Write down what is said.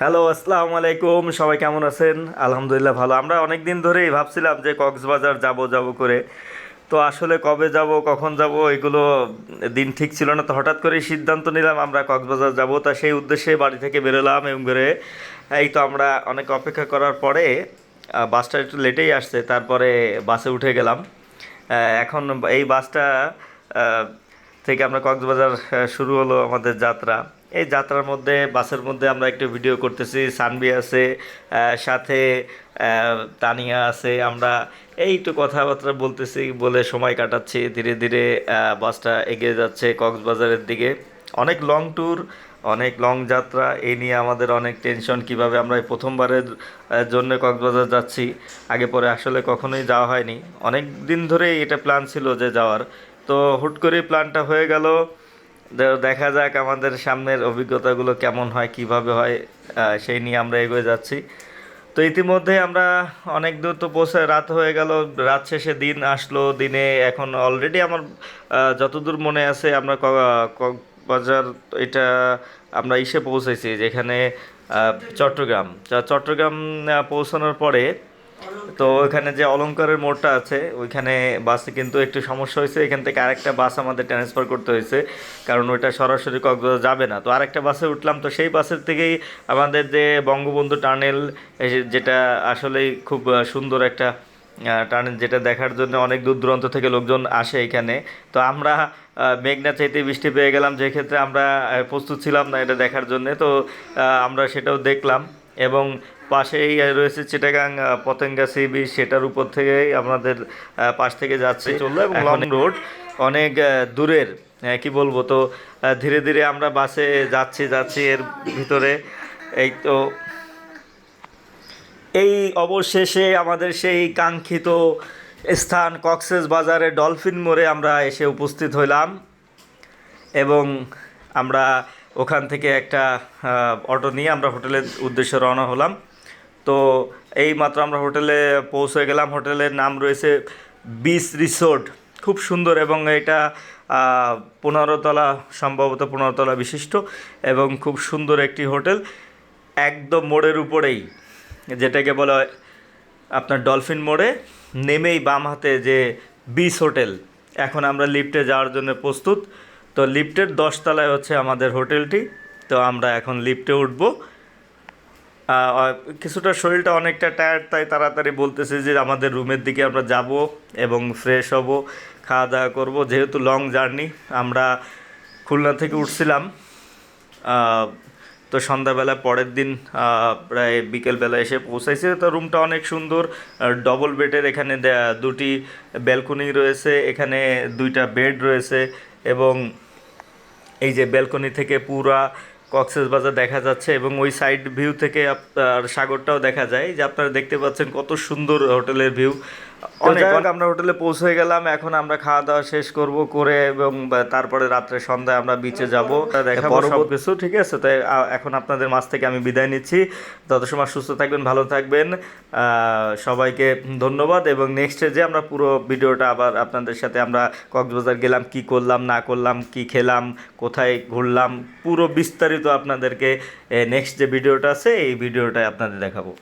Hello, আসসালামু আলাইকুম। সবাই কেমন আছেন? আলহামদুলিল্লাহ ভালো। আমরা অনেক দিন ধরেই ভাবছিলাম যে কক্সবাজার যাব যাব করে। তো আসলে কবে যাব, কখন যাব, এগুলো দিন ঠিক ছিল না। তো হঠাৎ করেই সিদ্ধান্ত নিলাম আমরা কক্সবাজার যাব। তা সেই উদ্দেশ্যে বাড়ি থেকে বেরোলাম এবং বেরোয় এই তো আমরা অনেক অপেক্ষা করার পরে বাসটা একটু লেটেই আসছে, তারপরে বাসে উঠে গেলাম। এখন এই বাসটা থেকে আমরা কক্সবাজার শুরু হলো আমাদের যাত্রা। এই যাত্রার মধ্যে, বাসের মধ্যে আমরা একটু ভিডিও করতেছি। সানবি আছে সাথে তানিয়া আছে, আমরা এই তো কথাবার্তা বলতেছি বলে সময় কাটাচ্ছি। ধীরে ধীরে বাসটা এগিয়ে যাচ্ছে কক্সবাজারের দিকে। অনেক লং ট্যুর অনেক লং যাত্রা এই নিয়ে আমাদের অনেক টেনশন কীভাবে আমরা প্রথমবারের জন্য কক্সবাজার যাচ্ছি। আগে পরে আসলে কখনোই যাওয়া হয়নি। অনেক দিন ধরেই এটা প্ল্যান ছিল যে যাওয়ার। তো হুট করে প্ল্যানটা হয়ে গেল। দেখা যাক আমাদের সামনের অভিজ্ঞতাগুলো কেমন হয়, কীভাবে হয় সেই নিয়ে আমরা এগিয়ে যাচ্ছি। তো ইতিমধ্যে আমরা অনেক দূর তো পৌঁছে রাত হয়ে গেল, রাত শেষে দিন আসলো, দিনে এখন অলরেডি আমার যতদূর মনে আছে আমরা কক্সবাজার এটা আমরা ইসে পৌঁছেছি, যেখানে চট্টগ্রাম। চট্টগ্রাম পৌঁছানোর পরে তো ওইখানে যে অলংকারের মোড়টা আছে, ওইখানে বাসে কিন্তু একটু সমস্যা হয়েছে। এখান থেকে আরেকটা বাস আমাদের ট্রান্সফার করতে হয়েছে, কারণ ওইটা সরাসরি কক্সবাজার যাবে না। তো আরেকটা বাসে উঠলাম, তো সেই বাসের থেকেই আমাদের যে বঙ্গবন্ধু টানেল যেটা আসলেই খুব সুন্দর একটা টানেল যেটা দেখার জন্য অনেক দূর দূরান্ত থেকে লোকজন আসে এখানে। তো আমরা মেঘনা চাইতে বৃষ্টি পেয়ে গেলাম, যে ক্ষেত্রে আমরা প্রস্তুত ছিলাম না এটা দেখার জন্য। তো আমরা সেটাও দেখলাম এবং পাশেই রয়েছে চিটাগাং পতেঙ্গা সি বিচ সেটার উপর থেকেই আমাদের আহ, পাশ থেকে যাচ্ছে। চলল এবং লং রোড অনেক দূরের কি বলব তো ধীরে ধীরে আমরা বাসে যাচ্ছি যাচ্ছি এর ভিতরে। এই তো এই অবশেষে আমাদের সেই কাঙ্ক্ষিত স্থান কক্সেস বাজারে ডলফিন মোড়ে আমরা এসে উপস্থিত হইলাম এবং আমরা ওখান থেকে একটা অটো নিয়ে আমরা হোটেলের উদ্দেশ্যে রওনা হলাম। তো এই মাত্র আমরা হোটেলে পৌঁছে গেলাম। হোটেলের নাম রয়েছে বিচ রিসোর্ট। খুব সুন্দর এবং এটা পনেরোতলা, সম্ভবত পনেরোতলা বিশিষ্ট এবং খুব সুন্দর একটি হোটেল। একদম মোড়ের উপরেই, যেটাকে বলা হয় আপনার ডলফিন মোড়ে, নেমেই বাম হাতে যে বিচ হোটেল। এখন আমরা লিফটে যাওয়ার জন্য প্রস্তুত। তো লিফটের দশতলায় হচ্ছে আমাদের হোটেলটি। তো আমরা এখন লিফটে উঠব। কিছুটা শরীরটা অনেকটা টায়ার্ড তাই তাড়াতাড়ি বলতেছে যে আমাদের রুমের দিকে আমরা যাব এবং ফ্রেশ হব, খাওয়া দাওয়া করব। যেহেতু লং জার্নি আমরা খুলনা থেকে উঠছিলাম। তো সন্ধ্যাবেলা পরের দিন প্রায় বিকেলবেলা এসে পৌঁছাইছে। তো রুমটা অনেক সুন্দর ডবল বেডের এখানে দুটি ব্যালকনি রয়েছে, এখানে দুইটা বেড রয়েছে এবং এই যে ব্যালকনি থেকে পুরা কক্সেস বাজার দেখা যাচ্ছে এবং ওই সাইড ভিউ থেকে আপনার সাগরটাও দেখা যায় যে আপনারা দেখতে পাচ্ছেন কত সুন্দর হোটেলের ভিউ আমরা হোটেলে পৌঁছে গেলাম এখন আমরা খাওয়া দাওয়া শেষ করব করে এবং তারপরে রাত্রে সন্ধ্যায় আমরা বিচে যাব। দেখা বড় কিছু ঠিক আছে? তাই এখন আপনাদের মাছ থেকে আমি বিদায় নিচ্ছি। তত সময় সুস্থ থাকবেন ভালো থাকবেন। আহ, সবাইকে ধন্যবাদ এবং নেক্সটে যে আমরা পুরো ভিডিওটা আবার আপনাদের সাথে আমরা কক্সবাজার গেলাম কি করলাম না করলাম কি খেলাম কোথায় ঘুরলাম পুরো বিস্তারিত আপনাদেরকে নেক্সট যে ভিডিওটা আছে এই ভিডিওটায় আপনাদের দেখাবো।